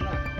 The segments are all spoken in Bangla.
না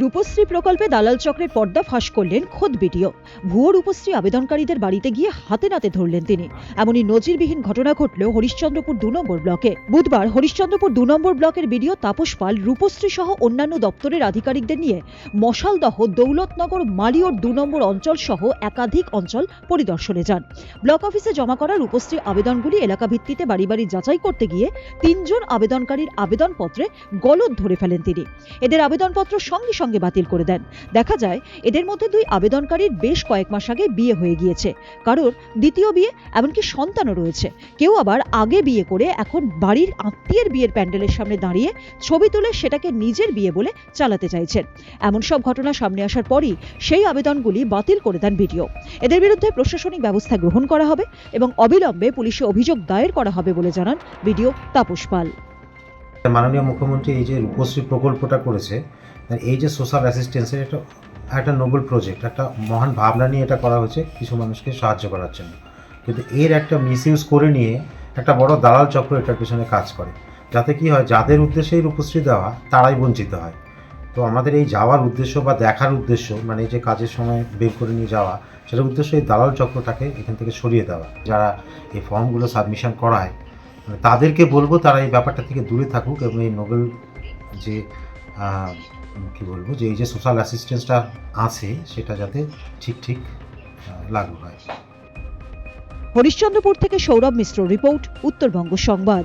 রূপশ্রী প্রকল্পে দালাল চক্রের পর্দা ফাঁস করলেন খোদ বিডিও। ভুয়ো রূপশ্রী আবেদনকারীদের বাড়িতে গিয়ে হাতে নাতে ধরলেন তিনি। এমনই নজিরবিহীন ঘটনা ঘটল হরিশ্চন্দ্রপুর দু নম্বর ব্লকে। বুধবার হরিশ্চন্দ্রপুর দু নম্বর ব্লকের বিডিও তাপস পাল, রূপশ্রী সহ অন্যান্য দপ্তরের আধিকারিকদের নিয়ে মশালদহ দৌলতনগর মালিয়র দু নম্বর অঞ্চল সহ একাধিক অঞ্চল পরিদর্শনে যান। ব্লক অফিসে জমা করা রূপশ্রী আবেদনগুলি এলাকা ভিত্তিতে বাড়ি বাড়ি যাচাই করতে গিয়ে তিনজন আবেদনকারীর আবেদনপত্রে গলদ ধরে ফেলেন তিনি। এদের আবেদনপত্র সঙ্গে সঙ্গে বাতিল করে দেন। দেখা যায়, এদের মধ্যে দুই আবেদনকারীর বেশ কয়েক মাস আগে বিয়ে হয়ে গিয়েছে। কারোর দ্বিতীয় বিয়ে, এমনকি সন্তানও রয়েছে। কেউ আবার আগে বিয়ে করে এখন বাড়ির আত্মীয়ের বিয়ের প্যান্ডেলের সামনে দাঁড়িয়ে ছবি তুলে সেটাকে নিজের বিয়ে বলে চালাতে চাইছেন। এমন সব ঘটনা সামনে আসার পরই সেই আবেদনগুলি বাতিল করে দেন বিডিও। এদের বিরুদ্ধে প্রশাসনিক ব্যবস্থা গ্রহণ করা হবে এবং অবিলম্বে পুলিশে অভিযোগ দায়ের করা হবে বলে জানান বিডিও তাপস পাল। মাননীয় মুখ্যমন্ত্রী এই যে রূপশ্রী প্রকল্পটা করেছে এই যে সোশ্যাল অ্যাসিস্ট্যান্সের একটা একটা নোবেল প্রজেক্ট একটা মহান ভাবনা নিয়ে এটা করা হয়েছে কিছু মানুষকে সাহায্য করার জন্য। কিন্তু এর একটা মিসইউজ করে নিয়ে একটা বড় দালাল চক্র এটার পিছনে কাজ করে। যাতে কি হয়, যাদের উদ্দেশ্যে রূপশ্রী দেওয়া, তারাই বঞ্চিত হয়। তো আমাদের এই যাওয়ার উদ্দেশ্য বা দেখার উদ্দেশ্য মানে এই যে কাজের সময় বের করে নিয়ে যাওয়া, সেটার উদ্দেশ্য এই দালাল চক্রটাকে এখান থেকে সরিয়ে দেওয়া। যারা এই ফর্মগুলো সাবমিশন করায় তাদেরকে বলব তারা এই ব্যাপারটা থেকে দূরে থাকুক এবং এই নোবেল যে কী বলব, যে এই যে সোশ্যাল অ্যাসিস্ট্যান্সটা আছে, সেটা যাতে ঠিক ঠিক লাগু হয়। হরিশ্চন্দ্রপুর থেকে সৌরভ মিশ্র রিপোর্ট, উত্তরবঙ্গ সংবাদ।